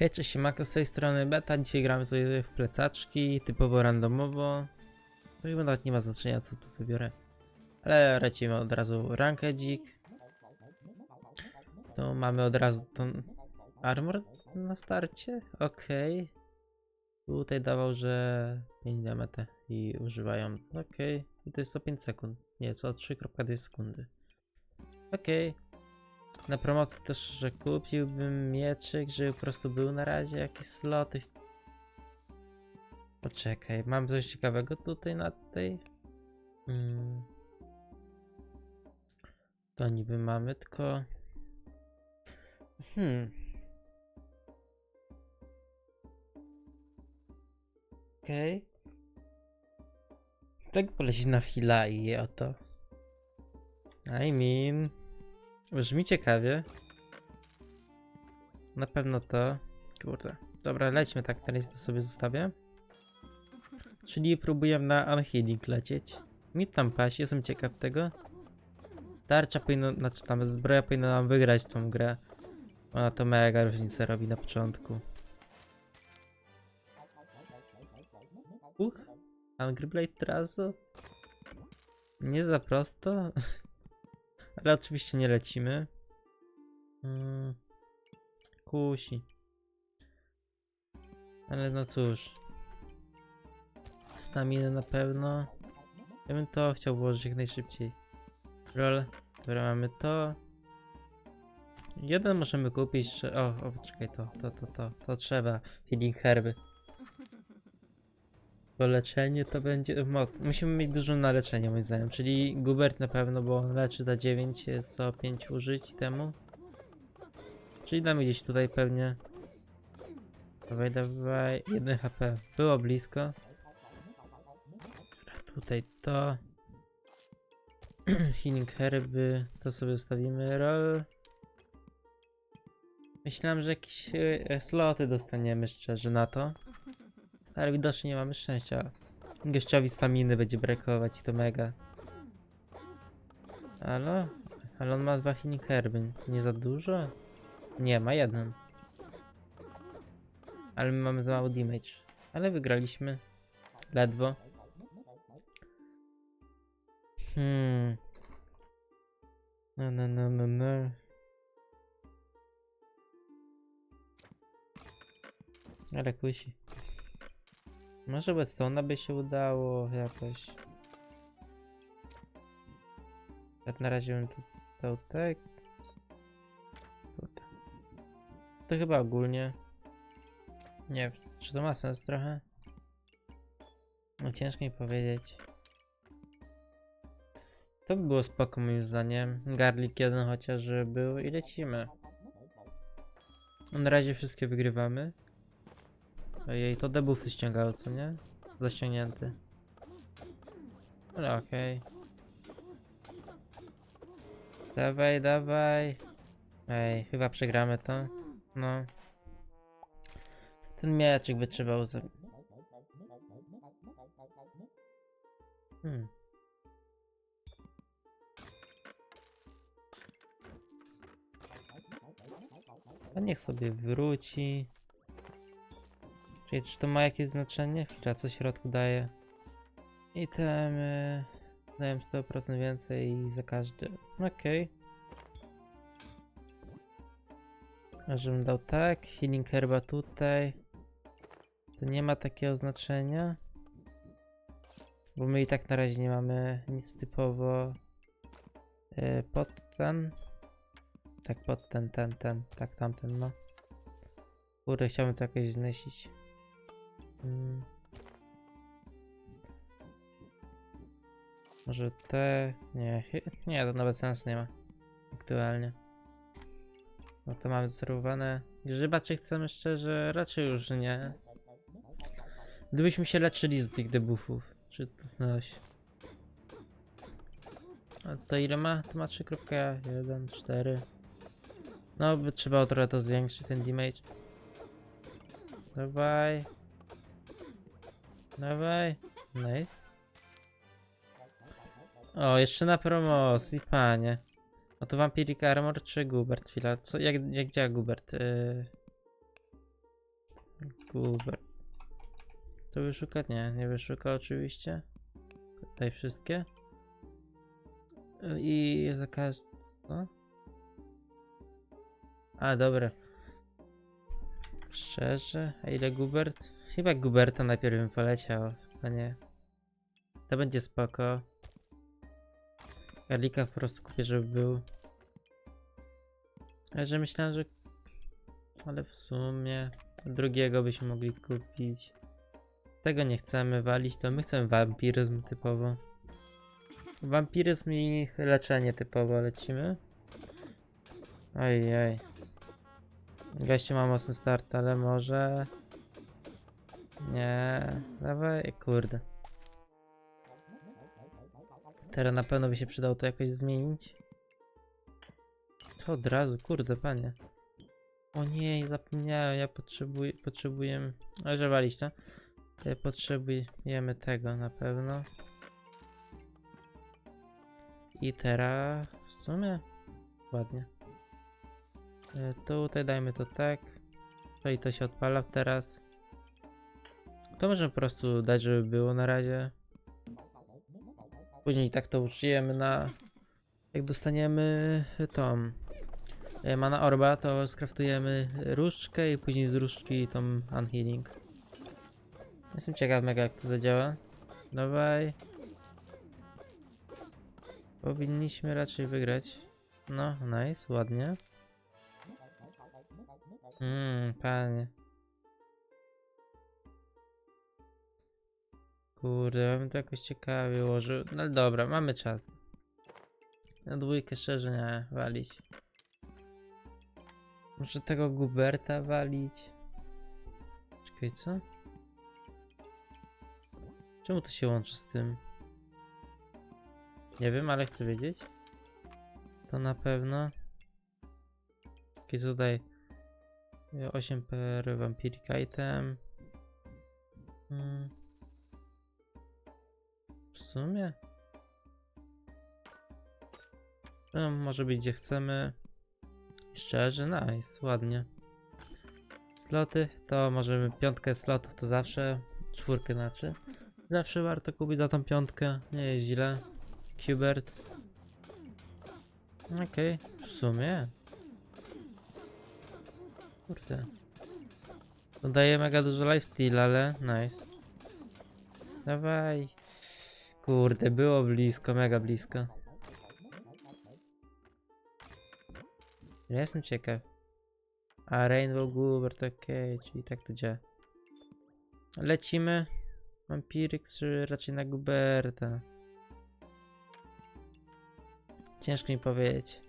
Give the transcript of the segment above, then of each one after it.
Hej, cześć, Mako z tej strony Beta. Dzisiaj gramy sobie w plecaczki, typowo randomowo. No i nawet nie ma znaczenia, co tu wybiorę. Ale lecimy od razu rankedzik. To mamy od razu ten armor na starcie. Okej. Tutaj dawał, że 5 DMT i używają. Okej. I to jest co 5 sekund. Nie, co 3,2 sekundy. Okej. Na promocji też, że kupiłbym mieczyk, żeby po prostu był na razie jakiś slot. i- Poczekaj, mam coś ciekawego tutaj na tej. Mm. To niby mamy, tylko. Hmm. Okej. Tak polecić na chwila i oto. I mean. Brzmi ciekawie. Na pewno to. Kurde. Dobra, lećmy tak, teraz to sobie zostawię. Czyli próbujemy na Unhealing lecieć. Mi tam paść, jestem ciekaw tego. Tarcza powinna, znaczy tam zbroja powinna nam wygrać tą grę. Ona to mega różnicę robi na początku. Uch, Angry Blade od razu. Nie za prosto. Ale oczywiście nie lecimy. Mm, kusi. Ale no cóż. Staminy na pewno. Ja bym to chciał włożyć jak najszybciej. Roll. Dobra, mamy to. Jeden możemy kupić. O, o, czekaj, to, to, to, to, to trzeba. Healing herby. Bo leczenie to będzie mocne. Musimy mieć dużo na leczenie moim zdaniem, czyli Gubert na pewno, bo leczy za 9 co 5 użyć temu. Czyli damy gdzieś tutaj pewnie. Dawaj, dawaj, 1 HP. Było blisko. Tutaj to. Healing herby, to sobie zostawimy. Roll. Myślałem, że jakieś e, sloty dostaniemy szczerze na to. Ale widocznie nie mamy szczęścia. Gościowi staminy będzie brakować i to mega. Ale, ale on ma dwa healing herby. Nie za dużo? Nie, ma jeden. Ale my mamy za mało damage. Ale wygraliśmy. Ledwo. Hmm. No, no, no, no, no. Ale kusi. Może bez Stone'a by się udało jakoś. Jak na razie bym tu dał tak. To chyba ogólnie. Nie wiem, czy to ma sens trochę? No ciężko mi powiedzieć. To by było spoko moim zdaniem. Garlic jeden chociaż był i lecimy. Na razie wszystkie wygrywamy. Ojej, to debuffy ściągało, co nie? Zaściągnięty. Ale okej. Dawaj, dawaj. Ej, chyba przegramy to. No. Ten mieczyk by trzeba. Hmm. A niech sobie wróci. Czyli czy to ma jakieś znaczenie? Chwila, co środku daje? Itemy... Dają 100% więcej za każdy. Okej. A żebym dał tak, healing herba tutaj. To nie ma takiego znaczenia. Bo my i tak na razie nie mamy nic typowo yy, pod ten. Tak, pod ten, ten, ten, tak, tamten, no. Kurde, chciałbym to jakoś zmyślić. Mm. Może te... Nie, nie, to nawet sens nie ma. Aktualnie. No to mamy zarówne. Grzyba, czy chcemy szczerze? Raczej już nie. Gdybyśmy się leczyli z tych debuffów. Czy to znaleźć? A to ile ma? To ma 3.1, 4. No, by trzeba trochę to zwiększyć, ten damage. Dawaj. Dawaj. Nice. O, jeszcze na promocji, panie. No to Vampiric Armor czy Gubert? Chwila, co, jak, jak działa Gubert? Yy... Guber. To wyszuka? Nie, nie wyszuka oczywiście. Tutaj wszystkie. I za każdy. Co? A, dobra. Szczerze? A ile Gubert? Chyba Guberta najpierw bym poleciał, a nie. To będzie spoko. Garlika po prostu kupię, żeby był. Ale że myślałem, że... Ale w sumie... Drugiego byśmy mogli kupić. Tego nie chcemy walić, to my chcemy wampiryzm typowo. Wampiryzm i leczenie typowo lecimy. Ojej. Gościu ma mocny start, ale może... Nie, dawaj, kurde. Teraz na pewno by się przydało to jakoś zmienić. To od razu, kurde, panie. O nie, zapomniałem, ja potrzebuję, potrzebuję... Że walić to. Potrzebujemy tego na pewno. I teraz w sumie ładnie. E, Tutaj dajmy to tak. To i to się odpala teraz. To możemy po prostu dać, żeby było na razie. Później tak to użyjemy na... Jak dostaniemy tą... e, Mana Orba, to skraftujemy różdżkę i później z różdżki tą Unhealing. Jestem ciekaw mega jak to zadziała. Dawaj. Powinniśmy raczej wygrać. No, nice, ładnie. Mmm, panie. Kurde, bym to jakoś ciekawie ułożył. No dobra, mamy czas. Na dwójkę szczerze nie walić. Muszę tego Guberta walić. Czekaj, co? Czemu to się łączy z tym? Nie wiem, ale chcę wiedzieć. To na pewno. Jakie tutaj 8 per Vampiric Item. Hmm. W sumie? No, może być gdzie chcemy. Szczerze, nice, ładnie. Sloty to możemy piątkę slotów to zawsze. Czwórkę znaczy. Zawsze warto kupić za tą piątkę. Nie jest źle. Qbert. Okej, w sumie. Kurde. Dodaje mega dużo lifesteal, ale nice. Dawaj. Kurde, było blisko, mega blisko. Ja jestem ciekaw. A Rainbow Gubert, okej, czyli tak to działa. Lecimy. Vampirix czy raczej na Guberta? Ciężko mi powiedzieć.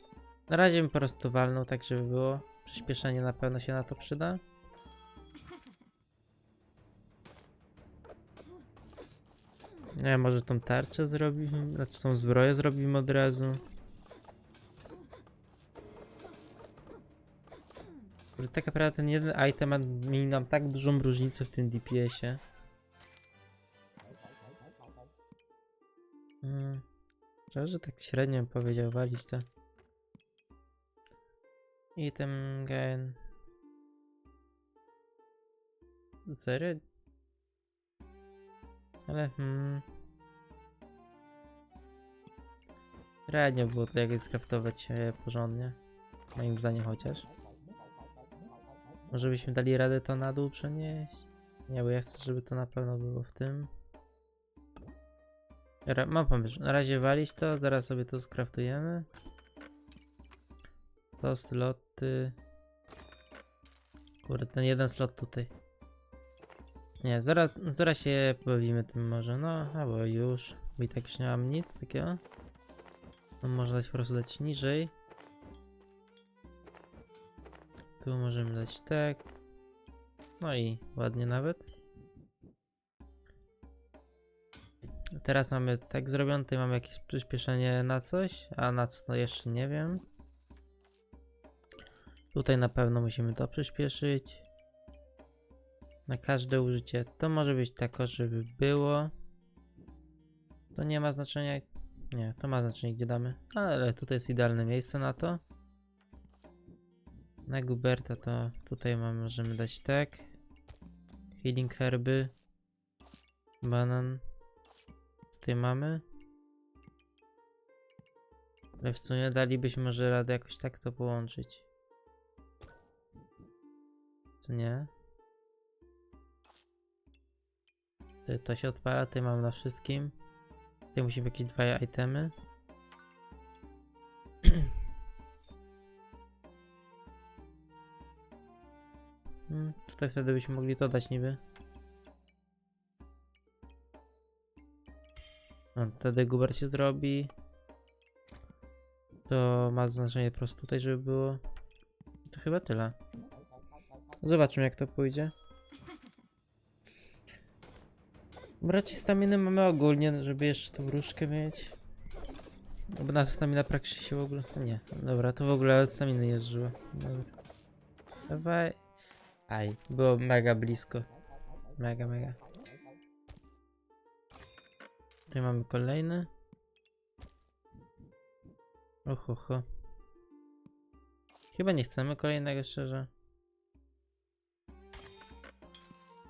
Na razie bym po prostu walnął tak, żeby było. Przyspieszenie na pewno się na to przyda. Nie, może tą tarczę zrobimy, znaczy tą zbroję zrobimy od razu. Że tak naprawdę ten jeden item mi nam tak dużą różnicę w tym DPS-ie. Hmm. Szczerze, tak średnio powiedział walić to. Item gain. Serio? Ale hmm. Było to jakoś skraftować porządnie. Moim zdaniem chociaż. Może byśmy dali radę to na dół przenieść? Nie, bo ja chcę, żeby to na pewno było w tym. Dobra, mam pomysł. Na razie walić to, zaraz sobie to skraftujemy. To sloty. Kurde, ten jeden slot tutaj. Nie, zaraz, zaraz się pobawimy tym może. No, albo już. Bo i tak już nie mam nic takiego. No, można dać po prostu dać niżej. Tu możemy dać tak. No i ładnie nawet. Teraz mamy tak zrobione, tutaj mamy jakieś przyspieszenie na coś, a na co jeszcze nie wiem. Tutaj na pewno musimy to przyspieszyć. Na każde użycie. To może być tak, żeby było. To nie ma znaczenia. Nie, to ma znaczenie, gdzie damy. Ale tutaj jest idealne miejsce na to. Na Guberta to tutaj mamy, możemy dać tak. Healing herby. Banan. Tutaj mamy. Ale w sumie dalibyśmy może radę jakoś tak to połączyć. Co nie? To się odpala, tutaj mamy na wszystkim. Tutaj musimy jakieś dwa itemy. Hmm, tutaj wtedy byśmy mogli dodać niby. No, wtedy guber się zrobi. To ma znaczenie po prostu tutaj, żeby było. To chyba tyle. Zobaczmy jak to pójdzie. Braci staminy mamy ogólnie, żeby jeszcze tą różkę mieć. No Bo na stamina praktycznie się w ogóle... Nie, dobra, to w ogóle staminy jeździło. Dobra. Dawaj. Aj, było mega blisko. Mega, mega. Tutaj mamy kolejny. Ohoho. Chyba nie chcemy kolejnego, szczerze.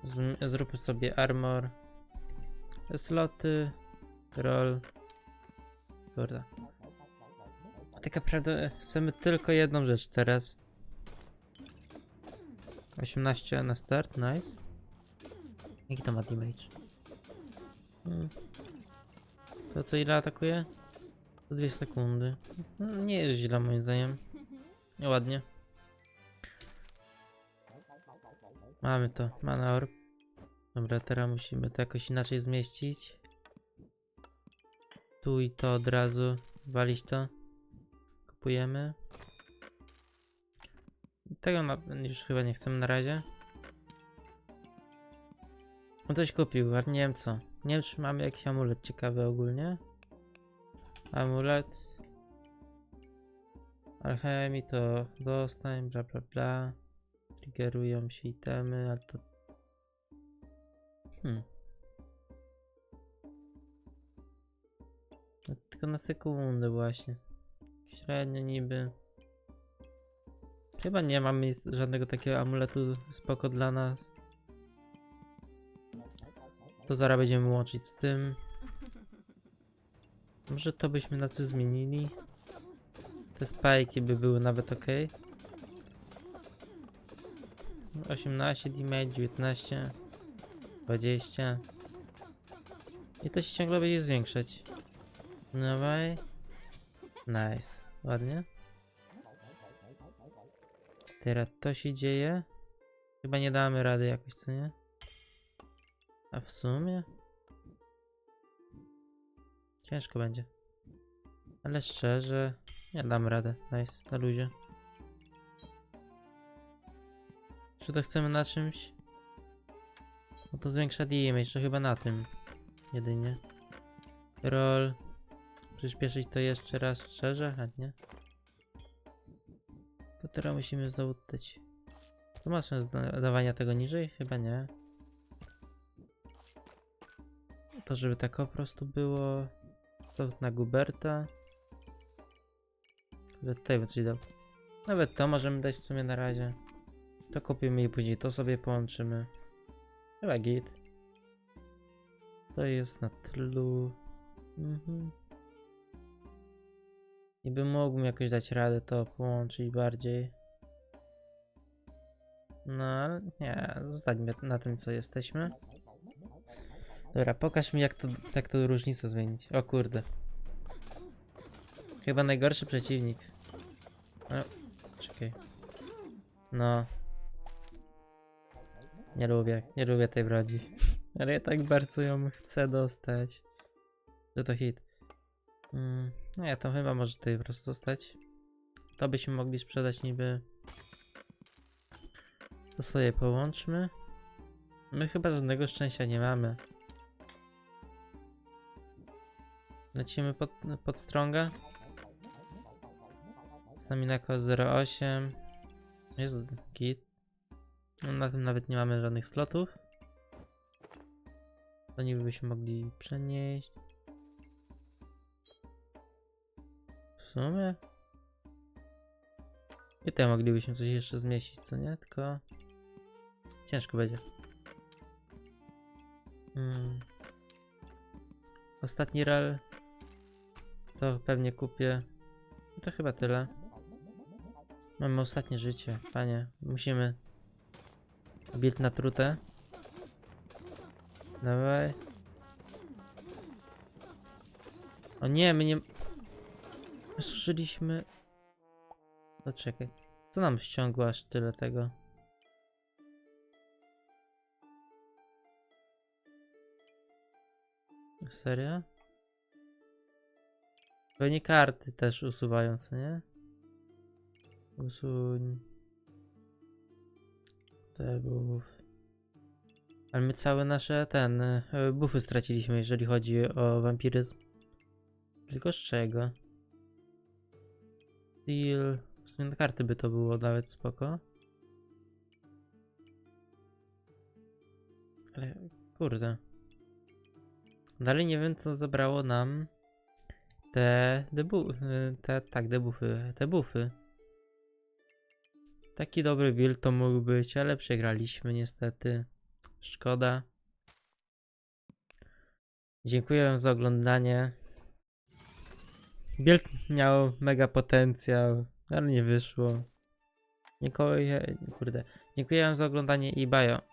Z, zróbmy sobie armor. Sloty. Roll. Kurde. Tak naprawdę chcemy tylko jedną rzecz teraz. 18 na start, nice. Jaki to ma damage? Hmm. To co ile atakuje? To 2 sekundy. No, nie jest źle moim zdaniem. Ładnie. Mamy to, mana orb. Dobra, teraz musimy to jakoś inaczej zmieścić. Tu i to od razu. Walić to. Kupujemy. Tego na, już chyba nie chcemy na razie. On coś kupił, ale nie wiem co. Nie wiem czy mamy jakiś amulet ciekawy ogólnie. Amulet. Alchemii to dostań, bla bla bla. Triggerują się itemy, ale to... Hmm. No, tylko na sekundę właśnie. Średnio niby. Chyba nie mamy żadnego takiego amuletu spoko dla nas. To zaraz będziemy łączyć z tym. Może to byśmy na coś zmienili. Te spajki by były nawet ok. 18 damage, 19, 20. I to się ciągle będzie zwiększać. Dawaj. Nice. Ładnie. Teraz to się dzieje. Chyba nie damy rady jakoś, co nie? A w sumie? Ciężko będzie. Ale szczerze, nie dam radę. Nice, na luzie. Czy to chcemy na czymś? To zwiększa damage, to chyba na tym. Jedynie. Roll. Przyspieszyć to jeszcze raz szczerze, chętnie. Teraz musimy znowu dać. To ma sens da- dawania tego niżej? Chyba nie. To żeby tak po prostu było. To na Guberta. Że tutaj coś dał. Nawet to możemy dać w sumie na razie. To kupimy i później to sobie połączymy. Chyba git. To jest na tylu. Mhm. I bym mógł jakoś dać radę to połączyć bardziej. No, ale nie, zostańmy na tym, co jesteśmy. Dobra, pokaż mi, jak to, jak to różnicę zmienić. O kurde. Chyba najgorszy przeciwnik. No, czekaj. No. Nie lubię, nie lubię tej broni. Ale ja tak bardzo ją chcę dostać. Że to hit. Mm, no ja to chyba może tutaj po prostu zostać. To byśmy mogli sprzedać niby. To sobie połączmy. My chyba żadnego szczęścia nie mamy. Lecimy pod, pod strąga. Staminako 08. Jest git. No, na tym nawet nie mamy żadnych slotów. To niby byśmy mogli przenieść. W sumie. I tutaj moglibyśmy coś jeszcze zmieścić, co nie? Tylko ciężko będzie. Mm. Ostatni rel. To pewnie kupię. To chyba tyle. Mamy ostatnie życie, panie. Musimy. Build na trutę. Dawaj. O nie, my nie... Zużyliśmy... Poczekaj. Co nam ściągło aż tyle tego? Serio? Pewnie karty też usuwają, co nie? Usuń. Te buff. Ale my całe nasze ten e, buffy straciliśmy, jeżeli chodzi o wampiryzm. Tylko z czego? Steel. W sumie na karty by to było nawet spoko. Ale kurde. Dalej nie wiem co zabrało nam te debu te tak debuffy, te buffy. Taki dobry build to mógł być, ale przegraliśmy niestety. Szkoda. Dziękuję wam za oglądanie. Build miał mega potencjał, ale nie wyszło. Dziękuję, kurde. Dziękuję wam za oglądanie i bajo.